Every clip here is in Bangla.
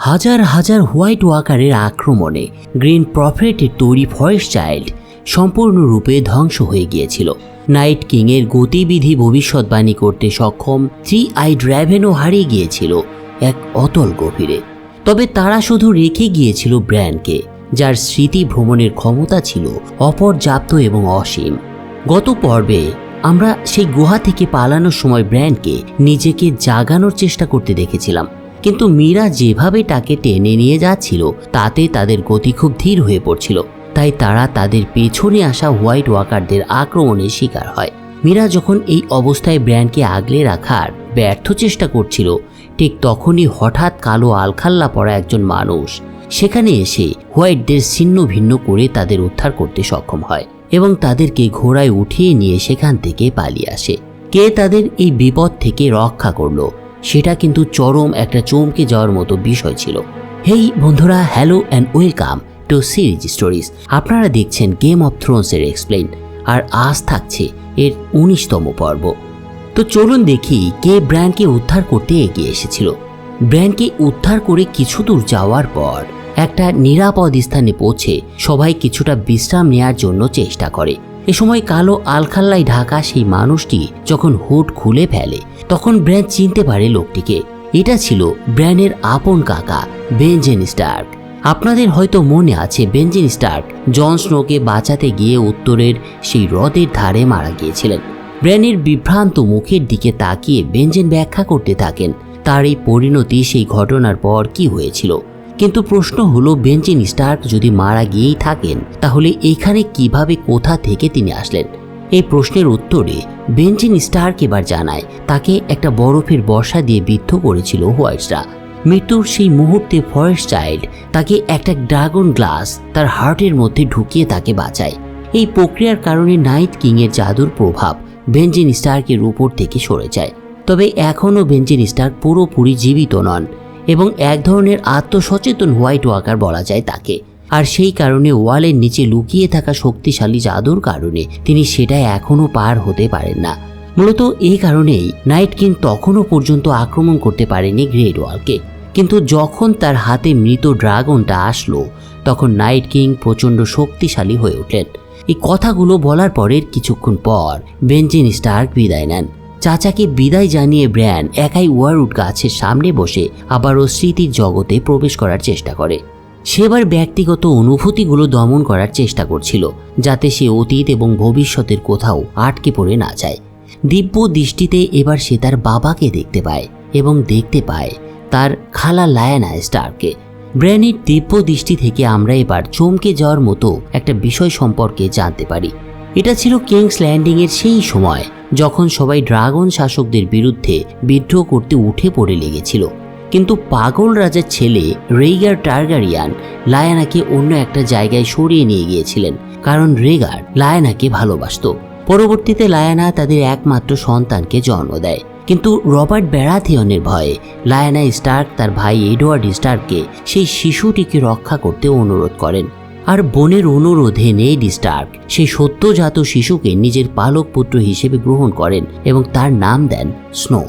হাজার হাজার হোয়াইট ওয়াকারের আক্রমণে গ্রিন প্রফেটের তৈরি ফরেস্ট চাইল্ড সম্পূর্ণরূপে ধ্বংস হয়ে গিয়েছিল। নাইট কিংয়ের গতিবিধি ভবিষ্যৎবাণী করতে সক্ষম থ্রি আই ড্র্যাভেনও হারিয়ে গিয়েছিল এক অতল গভীরে। তবে তারা শুধু রেখে গিয়েছিল ব্র্যান্ডকে, যার স্মৃতি ভ্রমণের ক্ষমতা ছিল অপর্যাপ্ত এবং অসীম। গত পর্বে আমরা সেই গুহা থেকে পালানোর সময় ব্র্যান্ডকে নিজেকে জাগানোর চেষ্টা করতে দেখেছিলাম। কিন্তু মীরা যেভাবে তাকে টেনে নিয়ে যাচ্ছিল, তাতে তাদের গতি খুব ধীর হয়ে পড়ছিল। তাই তারা তাদের পেছনে আসা হোয়াইট ওয়াকারদের আক্রমণের শিকার হয়। মীরা যখন এই অবস্থায় ব্র্যান্ডকে আগলে রাখার ব্যর্থ চেষ্টা করছিল, ঠিক তখনই হঠাৎ কালো আলখাল্লা পড়া একজন মানুষ সেখানে এসে হোয়াইটদের ছিন্ন ভিন্ন করে তাদের উদ্ধার করতে সক্ষম হয় এবং তাদেরকে ঘোড়ায় উঠিয়ে নিয়ে সেখান থেকে পালিয়ে আসে। কে তাদের এই বিপদ থেকে রক্ষা করল? সেটা কিন্তু চরম একটা চমকে যাওয়ার মতো বিষয় ছিল। হেই, বন্ধুরা, hello and welcome to series stories. আপনারা দেখছেন গেম অফ থ্রোনসের এক্সপ্লেন আর আজ থাকছে এর উনিশতম পর্ব। তো চলুন দেখি কে ব্র্যান্ডকে উদ্ধার করতে এগিয়ে এসেছিল। ব্র্যান্ডকে উদ্ধার করে কিছু দূর যাওয়ার পর একটা নিরাপদ স্থানে পৌঁছে সবাই কিছুটা বিশ্রাম নেয়ার জন্য চেষ্টা করে। এ সময় কালো আলখাল্লায় ঢাকা সেই মানুষটি যখন হুড খুলে ফেলে, তখন ব্র্যান চিনতে পারে লোকটিকে। এটা ছিল ব্র্যানের আপন কাকা বেঞ্জেন স্টার্ক। আপনাদের হয়তো মনে আছে বেঞ্জিন স্টার্ক জন স্নোকে বাঁচাতে গিয়ে উত্তরের সেই হ্রদের ধারে মারা গিয়েছিলেন। ব্র্যানের বিভ্রান্ত মুখের দিকে তাকিয়ে বেঞ্জেন ব্যাখ্যা করতে থাকেন, তার এই পরিণতি সেই ঘটনার পর কি হয়েছিল। কিন্তু প্রশ্ন হলো, বেঞ্জিন স্টার্ক যদি মারা গিয়েই থাকেন, তাহলে এখানে কীভাবে কোথা থেকে তিনি আসলেন? এই প্রশ্নের উত্তরে বেঞ্জিন স্টার্ক এবার জানায়, তাকে একটা বরফের বর্ষা দিয়ে বিদ্ধ করেছিল হোয়াইটসরা। মৃত্যুর সেই মুহূর্তে ফরেস্ট চাইল্ড তাকে একটা ড্রাগন গ্লাস তার হার্টের মধ্যে ঢুকিয়ে তাকে বাঁচায়। এই প্রক্রিয়ার কারণে নাইট কিংয়ের জাদুর প্রভাব বেঞ্জিন স্টার্কের উপর থেকে সরে যায়। তবে এখনও বেঞ্জিন স্টার্ক পুরোপুরি জীবিত নন। এবং এক ধরনের আত্মসচেতন হোয়াইট ওয়াকার বলা যায় তাকে। আর সেই কারণে ওয়ালের নিচে লুকিয়ে থাকা শক্তিশালী জাদুর কারণে তিনি সেটা এখনও পার হতে পারেন না। মূলত এই কারণেই নাইট কিং তখনও পর্যন্ত আক্রমণ করতে পারেনি গ্রেট ওয়ালকে। কিন্তু যখন তার হাতে মৃত ড্রাগনটা আসলো, তখন নাইট কিং প্রচণ্ড শক্তিশালী হয়ে উঠলেন। এই কথাগুলো বলার পরের কিছুক্ষণ পর বেঞ্জিন স্টার্ক বিদায় নেন। চাচাকে বিদায় জানিয়ে ব্র্যান একাই ওয়ারউড গাছের সামনে বসে আবারও স্মৃতির জগতে প্রবেশ করার চেষ্টা করে। সেবার ব্যক্তিগত অনুভূতিগুলো দমন করার চেষ্টা করছিল, যাতে সে অতীত এবং ভবিষ্যতের কোথাও আটকে পড়ে না যায়। দিব্য দৃষ্টিতে এবার সে তার বাবাকে দেখতে পায় এবং দেখতে পায় তার খালা লায়ানা স্টারকে। ব্র্যানের দিব্য দৃষ্টি থেকে আমরা এবার চমকে যাওয়ার মতো একটা বিষয় সম্পর্কে জানতে পারি। এটা ছিল কিংস ল্যান্ডিংয়ের সেই সময়, যখন সবাই ড্রাগন শাসকদের বিরুদ্ধে বিদ্রোহ করতে উঠে পড়ে লেগেছিল। কিন্তু পাগল রাজার ছেলে রেইগার টার্গারিয়ান লায়ানাকে অন্য একটা জায়গায় সরিয়ে নিয়ে গিয়েছিলেন, কারণ রেগার লায়ানাকে ভালোবাসত। পরবর্তীতে লায়ানা তাদের একমাত্র সন্তানকে জন্ম দেয়। কিন্তু রবার্ট ব্যারাথিয়নের ভয়ে লায়ানা স্টার্ক তার ভাই এডওয়ার্ড স্টার্ককে সেই শিশুটিকে রক্ষা করতে অনুরোধ করেন। আর বোনের অনুরোধে নেড স্টার্ক সেই সদ্যজাত শিশুকে নিজের পালক পুত্র হিসেবে গ্রহণ করেন এবং তার নাম দেন স্নো।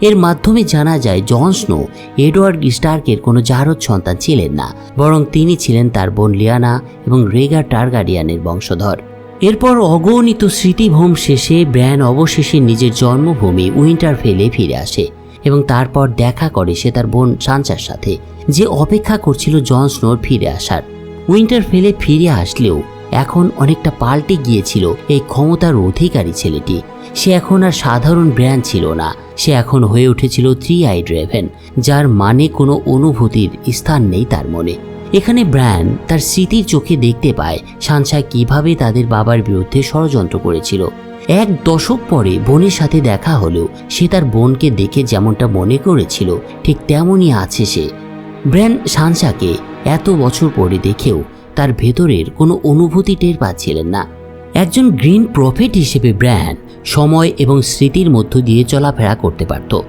এর মাধ্যমে জানা যায়, জন স্নো এডওয়ার্ড স্টার্কের কোনো জারদ সন্তান ছিলেন না, বরং তিনি ছিলেন তার বোন লিয়ানা এবং রেগা টার্গারিয়ানের বংশধর। এরপর অগণিত স্মৃতিভ্রম শেষে ব্র্যান অবশেষে নিজের জন্মভূমি উইন্টারফেলে ফিরে আসে এবং তারপর দেখা করে সে তার বোন সানচার সাথে, যে অপেক্ষা করছিল জন স্নোর ফিরে আসার। উইন্টারফেলে ফিরে আসলেও এখন অনেকটা পাল্টে গিয়েছিল এই ক্ষমতার অধিকারী ছেলেটি। সে এখন আর সাধারণ ব্র্যান্ড ছিল না। সে এখন হয়ে উঠেছিল থ্রি আই ড্রেভেন যার মানে কোনো অনুভূতির স্থান নেই তার মনে। এখানে ব্র্যান তার স্মৃতির চোখে দেখতে পায় সানসা কীভাবে তাদের বাবার বিরুদ্ধে ষড়যন্ত্র করেছিল। এক দশক পরে বোনের সাথে দেখা হলেও সে তার বোনকে দেখে যেমনটা মনে করেছিল, ঠিক তেমনই আছে সে। ব্র্যান সানসাকে এত বছর পরে দেখেও তার ভেতরের কোনো অনুভূতি টের পাচ্ছিলেন না। একজন গ্রিন প্রফিট হিসেবে ব্র্যান সময় এবং স্মৃতির মধ্য দিয়ে চলাফেরা করতে পারত।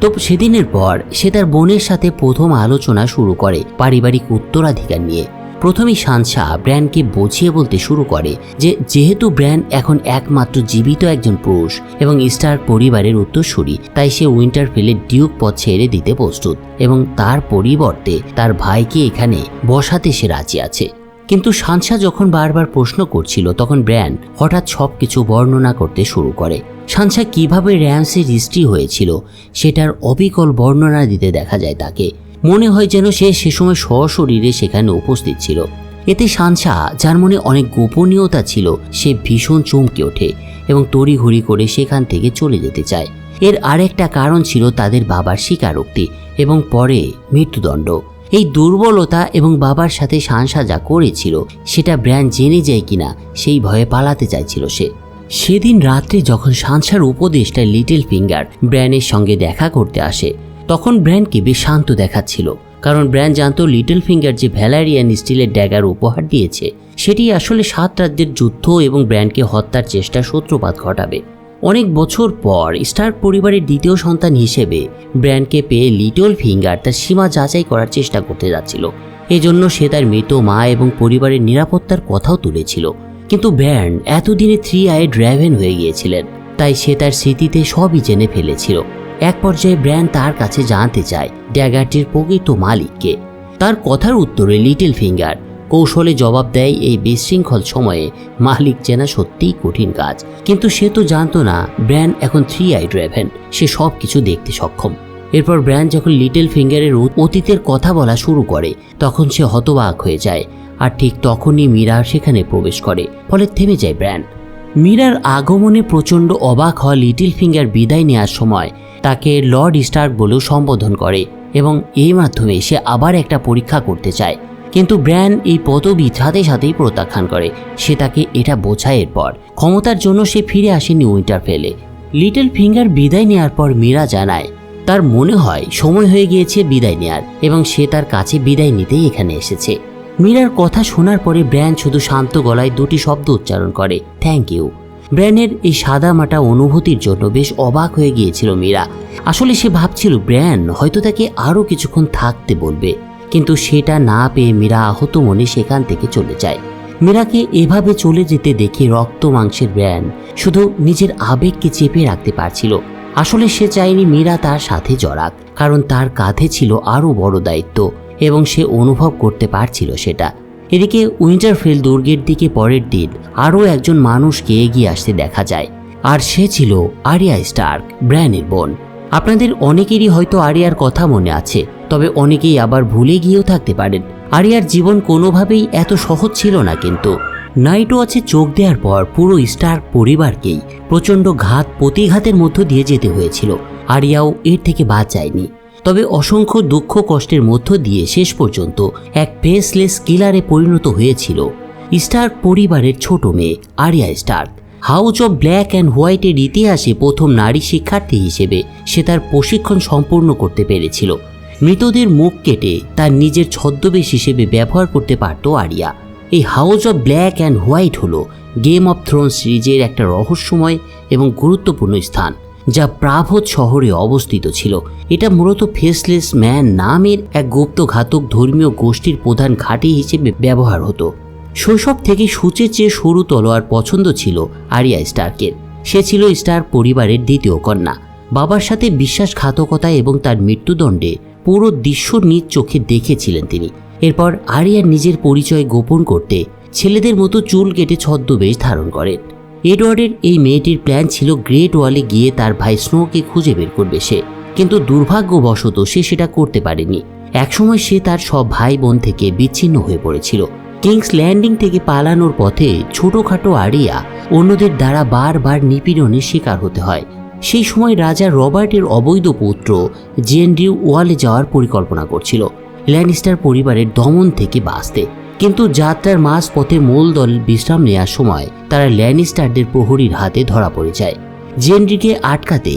তো সেদিনের পর সে তার বোনের সাথে প্রথম আলোচনা শুরু করে পারিবারিক উত্তরাধিকার নিয়ে। প্রথমেই সানসা ব্র্যান্ডকে বুঝিয়ে বলতে শুরু করে যে যেহেতু ব্র্যান্ড এখন একমাত্র জীবিত একজন পুরুষ এবং স্টার পরিবারের উত্তরসূরি, তাই সে উইন্টারফেলের ডিউক পথ ছেড়ে দিতে প্রস্তুত এবং তার পরিবর্তে তার ভাইকে এখানে বসাতে সে রাজি আছে। কিন্তু সানসা যখন বারবার প্রশ্ন করছিল, তখন ব্র্যান হঠাৎ সব কিছু বর্ণনা করতে শুরু করে। সানসা কীভাবে র্যামসের হিস্ট্রি হয়েছিল, সেটার অবিকল বর্ণনা দিতে দেখা যায় তাকে। মনে হয় যেন সে সে সময় সশরীরে সেখানে উপস্থিত ছিল। এতে সানসা যার মনে অনেক গোপনীয়তা ছিল, সে ভীষণ চমকে ওঠে এবং তড়িঘড়ি করে সেখান থেকে চলে যেতে চায়। এর আরেকটা কারণ ছিল তাদের বাবার স্বীকারোক্তি এবং পরে মৃত্যুদণ্ড। এই দুর্বলতা এবং বাবার সাথে সানসা যা করেছিল, সেটা ব্র্যান্ড জেনে যায় কিনা, সেই ভয়ে পালাতে চাইছিল সে। সেদিন রাত্রে যখন সানসার উপদেশটা লিটল ফিঙ্গার ব্র্যানের সঙ্গে দেখা করতে আসে তখন ব্র্যান্ডকে বেশ শান্ত দেখাচ্ছিল, কারণ ব্র্যান্ড জানতো লিটল ফিঙ্গার যে ভ্যালারিয়ান স্টিলের ড্যাগার উপহার দিয়েছে, সেটি আসলে সাত রাজ্যের যুদ্ধ এবং ব্র্যান্ডকে হত্যার চেষ্টা সূত্রপাত ঘটাবে। অনেক বছর পর স্টার পরিবারের দ্বিতীয় সন্তান হিসেবে ব্র্যান্ডকে পেয়ে লিটল ফিঙ্গার তার সীমা যাচাই করার চেষ্টা করতে যাচ্ছিল। এজন্য সে তার মৃত মা এবং পরিবারের নিরাপত্তার কথাও তুলেছিল। কিন্তু ব্র্যান্ড এতদিনে থ্রি আই ড্রাইভেন হয়ে গিয়েছিলেন, তাই সে তার স্মৃতিতে সবই জেনে ফেলেছিল। এক পর্যায়ে ব্র্যান্ড তার কাছে জানতে চায় ড্যাগারটির প্রকৃত মালিককে। তার কথার উত্তরে লিটল ফিঙ্গার কৌশলে জবাব দেয় এই বিশৃঙ্খল সময়ে মালিক চেনা সত্যিই কঠিন কাজ। কিন্তু সে তো জানতো না ব্র্যান্ড এখন থ্রি আই ড্রাইভেন, সে সব কিছু দেখতে সক্ষম। এরপর ব্র্যান্ড যখন লিটল ফিঙ্গারের অতীতের কথা বলা শুরু করে, তখন সে হতবাক হয়ে যায় আর ঠিক তখনই মীরা সেখানে প্রবেশ করে, ফলে থেমে যায় ব্র্যান্ড মীরার আগমনে প্রচণ্ড অবাক হওয়া লিটল ফিঙ্গার বিদায় নেওয়ার সময় তাকে লর্ড স্টার্ক বলেও সম্বোধন করে এবং এই মাধ্যমে সে আবার একটা পরীক্ষা করতে চায়। কিন্তু ব্র্যান এই পদবি সাথে সাথেই প্রত্যাখ্যান করে। সে তাকে এটা বোঝায় এরপর। ক্ষমতার জন্য সে ফিরে আসেনি উইন্টারফেলে। লিটল ফিঙ্গার বিদায় নেওয়ার পর মীরা জানায়, তার মনে হয় সময় হয়ে গিয়েছে বিদায় নেয়ার এবং সে তার কাছে বিদায় নিতেই এখানে এসেছে। মীরার কথা শোনার পরে ব্র্যান শুধু শান্ত গলায় দুটি শব্দ উচ্চারণ করে, থ্যাংক ইউ। ব্র্যানের এই সাদামাটা অনুভূতির জন্য বেশ অবাক হয়ে গিয়েছিল মীরা। আসলে সে ভাবছিল ব্র্যান হয়তো তাকে আরও কিছুক্ষণ থাকতে বলবে, কিন্তু সেটা না পেয়ে মীরা আহত মনে সেখান থেকে চলে যায়। মীরাকে এভাবে চলে যেতে দেখে রক্ত মাংসের ব্র্যান শুধু নিজের আবেগকে চেপে রাখতে পারছিল। আসলে সে চায়নি মীরা তার সাথে জড়াক, কারণ তার কাঁধে ছিল আরও বড় দায়িত্ব এবং সে অনুভব করতে পারছিল সেটা। এদিকে উইন্টারফেল দুর্গের দিকে পরের দিন আরও একজন মানুষকে এগিয়ে আসতে দেখা যায়, আর সে ছিল আরিয়া স্টার্ক, ব্র্যানের বোন। আপনাদের অনেকেরই হয়তো আরিয়ার কথা মনে আছে, তবে অনেকেই আবার ভুলে গিয়েও থাকতে পারেন। আরিয়ার জীবন কোনোভাবেই এত সহজ ছিল না কিন্তু। নাইট ওয়াচে চোখ দেওয়ার পর পুরো স্টার্ক পরিবারকেই প্রচণ্ড ঘাত প্রতিঘাতের মধ্য দিয়ে যেতে হয়েছিল। আরিয়াও এর থেকে বাদ যায়নি তবে অসংখ্য দুঃখ কষ্টের মধ্য দিয়ে শেষ পর্যন্ত এক ফেসলেস কিলারে পরিণত হয়েছিল। স্টার্ক পরিবারের ছোট মেয়ে, Arya Stark. House of black and হোয়াইটের ইতিহাসে প্রথম নারী শিক্ষার্থী হিসেবে সে তার প্রশিক্ষণ সম্পূর্ণ করতে পেরেছিল। মৃতদের মুখ কেটে তার নিজের ছদ্মবেশ হিসেবে ব্যবহার করতে পারত আরিয়া। এই house of black and white হলো গেম অফ থ্রোন সিরিজের একটা রহস্যময় এবং গুরুত্বপূর্ণ স্থান। যা প্রাভোত শহরে অবস্থিত ছিল। এটা মূলত ফেসলেস ম্যান নামের এক গুপ্তঘাতক ধর্মীয় গোষ্ঠীর প্রধান ঘাঁটি হিসেবে ব্যবহার হতো। শৈশব থেকে সূচের চেয়ে সরু তলোয়ার পছন্দ ছিল আরিয়া স্টার্কের। সে ছিল স্টার পরিবারের দ্বিতীয় কন্যা। বাবার সাথে বিশ্বাসঘাতকতা এবং তার মৃত্যুদণ্ডে পুরো দৃশ্য নিজ চোখে দেখেছিলেন তিনি। এরপর আরিয়ার নিজের পরিচয় গোপন করতে ছেলেদের মতো চুল কেটে ছদ্মবেশ ধারণ করেন। এডওয়ার্ডের এই মেয়েটির প্ল্যান ছিল গ্রেট ওয়ালে গিয়ে তার ভাই স্নোকে খুঁজে বের করবে সে। কিন্তু দুর্ভাগ্যবশত সে সেটা করতে পারেনি। একসময় সে তার সব ভাই বোন থেকে বিচ্ছিন্ন হয়ে পড়েছিল। কিংস ল্যান্ডিং থেকে পালানোর পথে ছোটখাটো আরিয়া অন্যদের দ্বারা বারবার নিপীড়নের শিকার হতে হয়। সেই সময় রাজা রবার্টের অবৈধ পুত্র জেনড্রিউ ওয়ালে যাওয়ার পরিকল্পনা করছিল। ল্যানিস্টার পরিবারের দমন থেকে বাঁচতে। কিন্তু যাত্রার মাঝ পথে মূল দল বিশ্রাম নেওয়ার সময় তারা ল্যানিস্টারদের প্রহরীর হাতে ধরা পড়ে যায়। জেনরিকে আটকাতে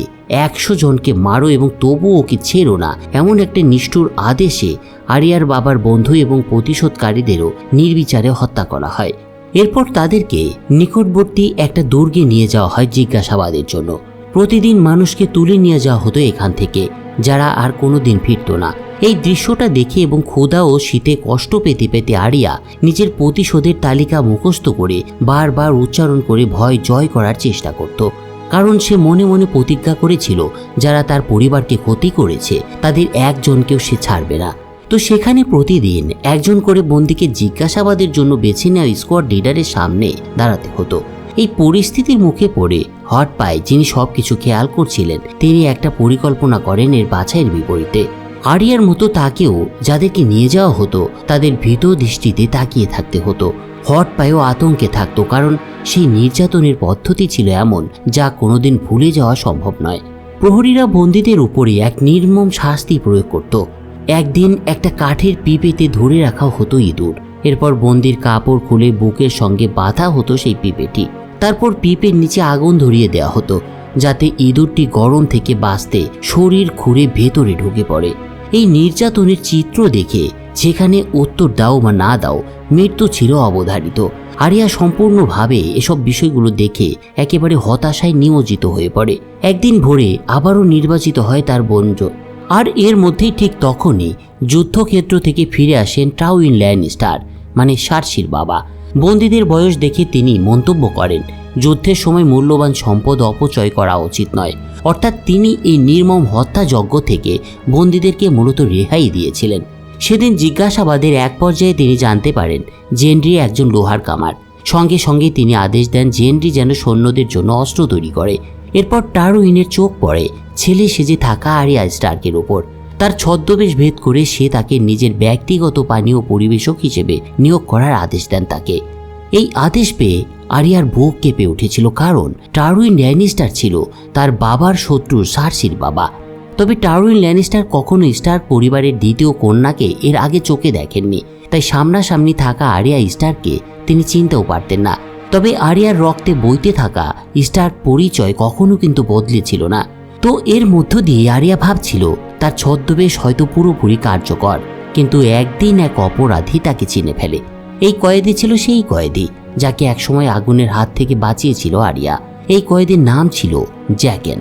একশো জনকে মারো এবং তবুও ওকে ছেড়ো না, এমন একটা নিষ্ঠুর আদেশে আরিয়ার বাবার বন্ধু এবং প্রতিশোধকারীদেরও নির্বিচারে হত্যা করা হয়। এরপর তাদেরকে নিকটবর্তী একটা দুর্গে নিয়ে যাওয়া হয় জিজ্ঞাসাবাদের জন্য। প্রতিদিন মানুষকে তুলে নিয়ে যাওয়া হতো এখান থেকে, যারা আর কোনো দিন ফিরত না। এই দৃশ্যটা দেখে এবং ক্ষুধা ও শীতে কষ্ট পেতে পেতে আরিয়া নিজের প্রতিশোধের তালিকা মুখস্থ করে বারবার উচ্চারণ করে ভয় জয় করার চেষ্টা করত। কারণ সে মনে মনে প্রতিজ্ঞা করেছিল, যারা তার পরিবারকে ক্ষতি করেছে, তাদের একজনকেও সে ছাড়বে না। তো সেখানে প্রতিদিন একজন করে বন্দিকে জিজ্ঞাসাবাদের জন্য বেছে নেওয়া স্কোয়াড লিডারের সামনে দাঁড়াতে হতো। এই পরিস্থিতির মুখে পড়ে হট পায় যিনি সবকিছু খেয়াল করছিলেন, তিনি একটা পরিকল্পনা করেন এর বাছাইয়ের বিপরীতে। আরিয়ার মতো তাকেও যাদেরকে নিয়ে যাওয়া হতো, তাদের ভীত দৃষ্টিতে তাকিয়ে থাকতে হতো। হট পায়েও আতঙ্কে থাকতো, কারণ সেই নির্যাতনের পদ্ধতি ছিল এমন যা কোনোদিন ভুলে যাওয়া সম্ভব নয়। প্রহরীরা বন্দীদের উপরে এক নির্মম শাস্তি প্রয়োগ করত। একদিন একটা কাঠের পিপেতে ধরে রাখা হতো ইঁদুর। এরপর বন্দির কাপড় খুলে বুকের সঙ্গে বাঁধা হতো সেই পিপেটি। তারপর পিপের নিচে আগুন ধরিয়ে দেওয়া হতো, যাতে ইঁদুরটি গরম থেকে বাঁচতে শরীর খুঁড়ে ভেতরে ঢুকে পড়ে। এই নির্যাতনের চিত্র দেখে যেখানে উত্তর দাও বা না দাও, মৃত্যু ছিল অবধারিত। আরিয়া সম্পূর্ণভাবে এসব বিষয়গুলো দেখে একেবারে হতাশায় নিয়োজিত হয়ে পড়ে। একদিন ভোরে আবারও নির্বাচিত হয় তার বঞ্জ আর এর মধ্যেই ঠিক তখনই যুদ্ধক্ষেত্র থেকে ফিরে আসেন ট্রাউইন ল্যান্ডস্টার মানে সার্সির বাবা। বন্দীদের বয়স দেখে তিনি মন্তব্য করেন যুদ্ধের সময় মূল্যবান সম্পদ অপচয় করা উচিত নয়। অর্থাৎ তিনি এই নির্মম হত্যাযজ্ঞ থেকে বন্দীদেরকে মূলত রেহাই দিয়েছিলেন। সেদিন জিজ্ঞাসাবাদের এক পর্যায়ে তিনি জানতে পারেন জেনরি একজন লোহার কামার। সঙ্গে সঙ্গে তিনি আদেশ দেন জেনরি যেন সৈন্যদের জন্য অস্ত্র তৈরি করে। এরপর টারুইনের চোখ পড়ে, ছেলে সেজে থাকা আরিয়া স্টার্কের ওপর তার ছদ্মবেশ ভেদ করে সে তাকে নিজের ব্যক্তিগত পানীয় পরিবেশক হিসেবে নিয়োগ করার আদেশ দেন তাকে। এই আদেশ পেয়ে আরিয়ার বুক কেঁপে উঠেছিল কারণ টারুইন ল্যানিস্টার ছিল তার বাবার শত্রু সার্সির বাবা। তবে টারুইন ল্যানিস্টার কখনো স্টার পরিবারের দ্বিতীয় কন্যাকে এর আগে চোখে দেখেননি, তাই সামনাসামনি থাকা আরিয়া স্টারকে তিনি চিনতেও পারতেন না। তবে আরিয়ার রক্তে বইতে থাকা স্টার পরিচয় কখনো কিন্তু বদলেছিল না। তো এর মধ্য দিয়ে আরিয়া ভাবছিল, তার ছদ্মবেশ হয়তো পুরোপুরি কার্যকর, কিন্তু একদিন এক অপরাধী তাকে চিনে ফেলে। এই কয়েদি ছিল সেই কয়েদি। যাকে একসময় আগুনের হাত থেকে বাঁচিয়েছিল আরিয়া। এই কয়েদির নাম ছিল জ্যাকেন।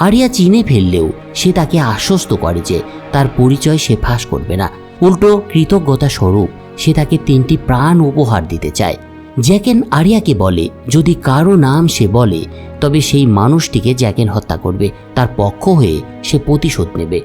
আরিয়া চিনে ফেললেও সে তাকে আশ্বস্ত করে যে তার পরিচয় সে ফাঁস করবে না। উল্টো কৃতজ্ঞতা স্বরূপ সে তাকে তিনটি প্রাণ উপহার দিতে চায়। জ্যাকেন আরিয়াকে বলে, যদি কারও নাম সে বলে, তবে সেই মানুষটিকে জ্যাকেন হত্যা করবে। তার পক্ষ হয়ে সে প্রতিশোধ নেবে।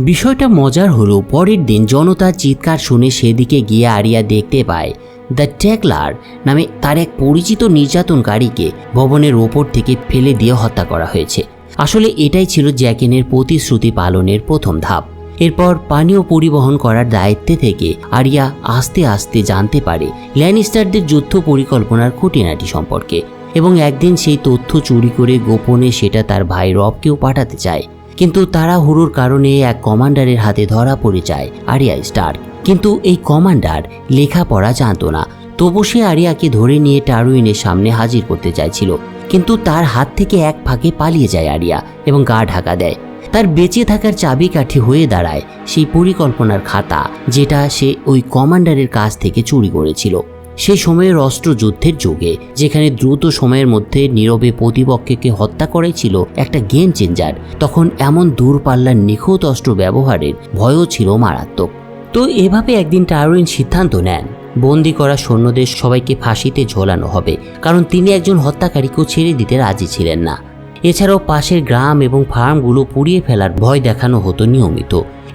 বিষয়টা মজার হলো পরের দিন জনতার চিৎকার শুনে সেদিকে গিয়ে আরিয়া দেখতে পায় দ্য ট্যাকলার নামে তার এক পরিচিত নির্যাতনকারীকে ভবনের ওপর থেকে ফেলে দিয়ে হত্যা করা হয়েছে। আসলে এটাই ছিল জ্যাকেনের প্রতিশ্রুতি পালনের প্রথম ধাপ। এরপর পানীয় পরিবহন করার দায়িত্বে থেকে আরিয়া আস্তে আস্তে জানতে পারে ল্যানিস্টারদের যুদ্ধ পরিকল্পনার খুঁটিনাটি সম্পর্কে এবং একদিন সেই তথ্য চুরি করে গোপনে সেটা তার ভাই রবকেও পাঠাতে চায়। কিন্তু তারা হুড়োর কারণে এক কমান্ডারের হাতে ধরা পড়ে যায় আরিয়া স্টার কিন্তু এই কমান্ডার লেখাপড়া জানতো না। তবু সে আরিয়াকে ধরে নিয়ে টারুইনের সামনে হাজির করতে চাইছিল। কিন্তু তার হাত থেকে এক ফাঁকে পালিয়ে যায় আরিয়া এবং গা ঢাকা দেয়। তার বেঁচে থাকার চাবিকাঠি হয়ে দাঁড়ায় সেই পরিকল্পনার খাতা যেটা সে ওই কমান্ডারের কাছ থেকে চুরি করেছিল। সেই সময়ের অস্ত্র যুদ্ধের যুগে, যেখানে দ্রুত সময়ের মধ্যে নীরবে প্রতিপক্ষকে হত্যা করাই ছিল একটা গেম চেঞ্জার তখন এমন দূরপাল্লার নিখুঁত অস্ত্র ব্যবহারের ভয়ও ছিল মারাত্মক। তো এভাবে একদিন টারুইন সিদ্ধান্ত নেন। বন্দি করা সৈন্যদের সবাইকে ফাঁসিতে ঝোলানো হবে, কারণ তিনি একজন হত্যাকারীকেও ছেড়ে দিতে রাজি ছিলেন না। এছাড়াও পাশের গ্রাম এবং ফার্মগুলো পুড়িয়ে ফেলার ভয় দেখানো হতো নিয়মিত।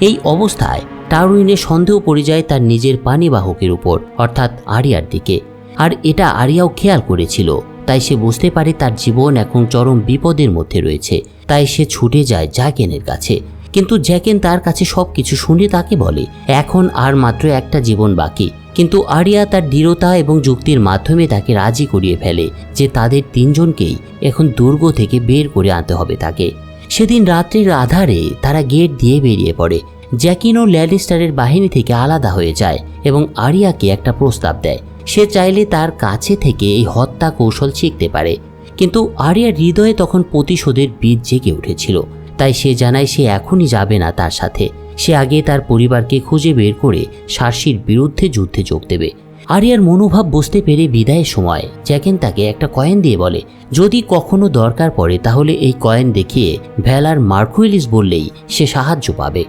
এই অবস্থায় টারুইনের সন্দেহ পড়ে যায় তার নিজের পানিবাহকের উপর, অর্থাৎ আরিয়ার দিকে। আর এটা আরিয়াও খেয়াল করেছিল, তাই সে বুঝতে পারে তার জীবন এখন চরম বিপদের মধ্যে রয়েছে, তাই সে ছুটে যায় জ্যাকেনের কাছে। কিন্তু জ্যাকেন তার কাছে সব কিছু শুনে তাকে বলে, এখন আর মাত্র একটা জীবন বাকি। কিন্তু আরিয়া তার দৃঢ়তা এবং যুক্তির মাধ্যমে তাকে রাজি করিয়ে ফেলে যে তাদের তিনজনকেই এখন দুর্গ থেকে বের করে আনতে হবে তাকে। সেদিন রাত্রির আধারে তারা গেট দিয়ে বেরিয়ে পড়ে। জ্যাকিন ও ল্যালিস্টারের বাহিনী থেকে আলাদা হয়ে যায় এবং আরিয়াকে একটা প্রস্তাব দেয়। সে চাইলে তার কাছে থেকে এই হত্যা কৌশল শিখতে পারে। কিন্তু আরিয়ার হৃদয়ে তখন প্রতিশোধের বীজ জেগে উঠেছিল। তাই সে জানায় সে এখনই যাবে না তার সাথে। সে আগে তার পরিবারকে খুঁজে বের করে সার্সির বিরুদ্ধে যুদ্ধে যোগ দেবে। আরিয়ার মনোভাব বুঝতে পেরে বিদায়ের সময় জ্যাকেন তাকে একটা কয়েন দিয়ে বলে, যদি কখনো দরকার পড়ে তাহলে এই কয়েন দেখিয়ে ভ্যালার মার্কুইলিস বললেই সে সাহায্য পাবে।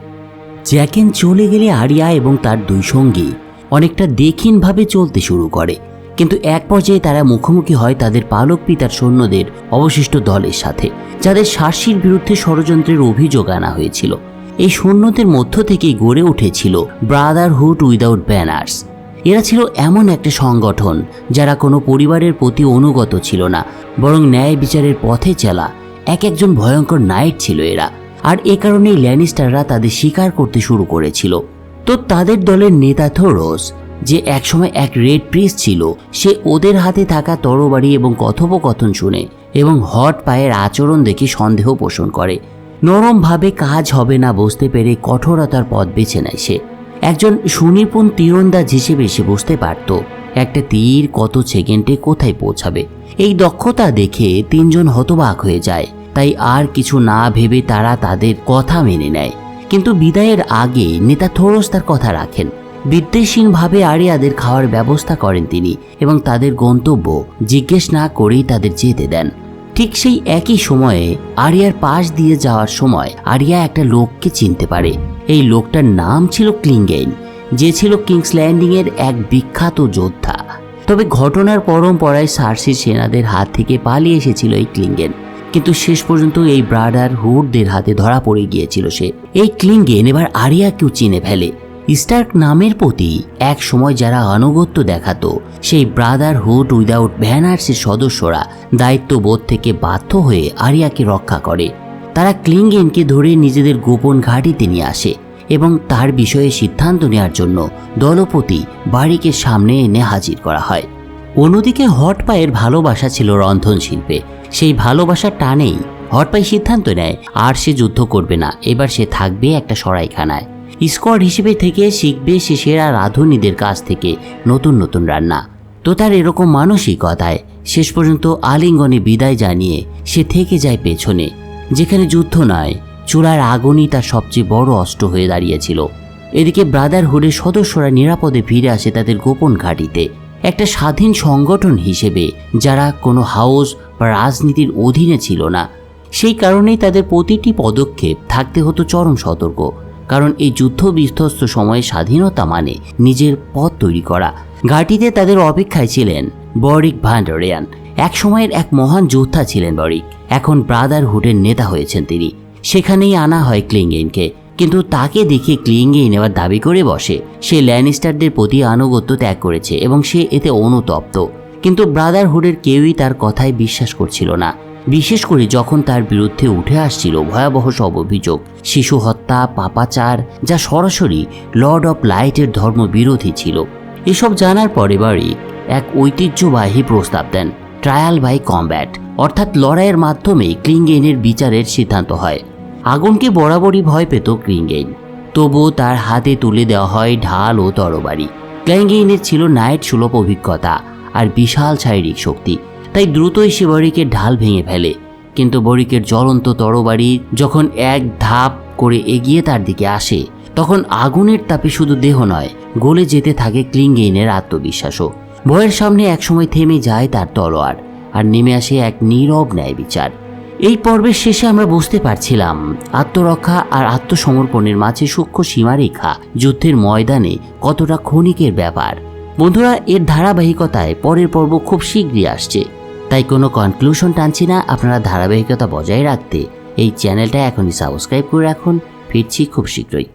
জ্যাকেন চলে গেলে আরিয়া এবং তার দুই সঙ্গী অনেকটা দেখিনভাবে চলতে শুরু করে। কিন্তু এক পর্যায়ে তারা মুখোমুখি হয় তাদের পালক পিতার সৈন্যদের অবশিষ্ট দলের সাথে, যাদের শাসির বিরুদ্ধে ষড়যন্ত্রের অভিযোগ আনা হয়েছিল। এই সৈন্যদের মধ্য থেকেই গড়ে উঠেছিল ব্রাদারহুড উইদাউট ব্যানার্স এরা ছিল এমন একটা সংগঠন যারা কোনো পরিবারের প্রতি অনুগত ছিল না, বরং ন্যায় বিচারের পথে চলা এক একজন ভয়ঙ্কর নাইট ছিল এরা। আর এ কারণেই ল্যানিস্টাররা তাদের স্বীকার করতে শুরু করেছিল। তো তাদের দলের নেতা থোরস যে একসময় এক রেড প্রিস ছিল, সে ওদের হাতে থাকা তরবারি এবং কথোপকথন শুনে এবং হট পায়ের আচরণ দেখে সন্দেহ পোষণ করে। নরমভাবে কাজ হবে না বুঝতে পেরে কঠোরতার পথ বেছে নেয় সে। একজন সুনিপুণ তীরন্দাজ হিসেবে সে বুঝতে পারত একটা তীর কত সেকেন্ডে কোথায় পৌঁছাবে। এই দক্ষতা দেখে তিনজন হতবাক হয়ে যায়, তাই আর কিছু না ভেবে তারা তাদের কথা মেনে নেয়। কিন্তু বিদায়ের আগে নেতা থোরস তার কথা রাখেন। বিদ্বেষহীনভাবে আরিয়াদের খাওয়ার ব্যবস্থা করেন তিনি এবং তাদের গন্তব্য জিজ্ঞেস না করেই তাদের যেতে দেন। ঠিক সেই একই সময়ে আরিয়ার পাশ দিয়ে যাওয়ার সময় আরিয়া একটা লোককে চিনতে পারে। এই লোকটার নাম ছিল ক্লিংগেইন যে ছিল কিংস ল্যান্ডিং এর এক বিখ্যাত যোদ্ধা। তবে ঘটনার পরম্পরায় সার্সির সেনাদের হাত থেকে পালিয়ে এসেছিল এই ক্লিংগেন কিন্তু শেষ পর্যন্ত এই ব্রাডার হুডদের হাতে ধরা পড়ে গিয়েছিল সে। এই ক্লিংগেন এবার আরিয়াকেও চিনে ফেলে। স্টার্ক নামের প্রতি এক সময় যারা আনুগত্য দেখাতো, সেই ব্রাদারহুড উইদাউট ব্যানার্সের সদস্যরা দায়িত্ববোধ থেকে বাধ্য হয়ে আরিয়াকে রক্ষা করে। তারা ক্লিংগেনকে ধরে নিজেদের গোপন ঘাঁটিতে নিয়ে আসে এবং তার বিষয়ে সিদ্ধান্ত নেওয়ার জন্য দলপতি বাড়িকে সামনে এনে হাজির করা হয়। অন্যদিকে হটপায়ের ভালোবাসা ছিল রন্ধন শিল্পে। সেই ভালোবাসার টানেই হটপাই সিদ্ধান্ত নেয়, আর সে যুদ্ধ করবে না, এবার সে থাকবে একটা সরাইখানায়। স্কোয়াড হিসেবে থেকে শিখবে সে সেরা রাঁধুনিদের কাছ থেকে নতুন নতুন রান্না। তো তার এরকম মানসিকতায় শেষ পর্যন্ত আলিঙ্গনে বিদায় জানিয়ে সে থেকে যায় পেছনে, যেখানে যুদ্ধ নয়, চূড়ার আগুনই তার সবচেয়ে বড় অস্ত্র হয়ে দাঁড়িয়েছিল। এদিকে ব্রাদারহুডের সদস্যরা নিরাপদে ফিরে আসে তাদের গোপন ঘাঁটিতে। একটা স্বাধীন সংগঠন হিসেবে যারা কোনো হাউস বা রাজনীতির অধীনে ছিল না, সেই কারণেই তাদের প্রতিটি পদক্ষেপ থাকতে হতো চরম সতর্ক। কারণ এই যুদ্ধ বিধ্বস্ত সময়ে স্বাধীনতা মানে নিজের পথ তৈরি করা। ঘাটিতে তাদের অপেক্ষায় ছিলেন বরিক ভান্ডারিয়ান এক সময়ের এক মহান যোদ্ধা ছিলেন বরিক। এখন ব্রাদারহুডের নেতা হয়েছেন তিনি। সেখানেই আনা হয় ক্লিংগেইনকে কিন্তু তাকে দেখে ক্লিংগেইন এবার দাবি করে বসে, সে ল্যানিস্টারদের প্রতি আনুগত্য ত্যাগ করেছে এবং সে এতে অনুতপ্ত। কিন্তু ব্রাদারহুডের কেউই তার কথায় বিশ্বাস করছিল না। বিশেষ করে যখন তার বিরুদ্ধে উঠে আসছিল ভয়াবহ সব অভিযোগ, শিশু হত্যা, পাপাচার, যা সরাসরি লর্ড অফ লাইটের ধর্ম বিরোধী ছিল। এসব জানার পরে বাড়ি এক ঐতিহ্যবাহী প্রস্তাব দেন ট্রায়াল বাই কমব্যাট অর্থাৎ লড়াইয়ের মাধ্যমে ক্লিংগেইনের বিচারের সিদ্ধান্ত হয়। আগুনকে বরাবরই ভয় পেত ক্লিংগেইন তবুও তার হাতে তুলে দেওয়া হয় ঢাল ও তরবারি। ক্লিংগেইনের ছিল নাইট সুলভ অভিজ্ঞতা আর বিশাল শারীরিক শক্তি। তাই দ্রুতই সে বরিকের ঢাল ভেঙে ফেলে। কিন্তু বরিকের জ্বলন্ত তরবারি যখন এক ধাপ করে এগিয়ে তার দিকে আসে, তখন আগুনের তাপে শুধু দেহ নয়, গলে যেতে থাকে ক্লিংগেইনের আত্মবিশ্বাসও। ভয়ের সামনে একসময় থেমে যায় তার তলোয়ার, আর নেমে আসে এক নীরব ন্যায় বিচার। এই পর্বের শেষে আমরা বুঝতে পারছিলাম, আত্মরক্ষা আর আত্মসমর্পণের মাঝে সূক্ষ্ম সীমারেখা যুদ্ধের ময়দানে কতটা ক্ষণিকের ব্যাপার। বন্ধুরা, এর ধারাবাহিকতায় পরের পর্ব খুব শীঘ্রই আসছে। তাই কোনো কনক্লুশন টানছি না, আপনারা ধারাবাহিকতা বজায় রাখতে এই চ্যানেলটা এখনই সাবস্ক্রাইব করে রাখুন। ফিরছি খুব শীঘ্রই।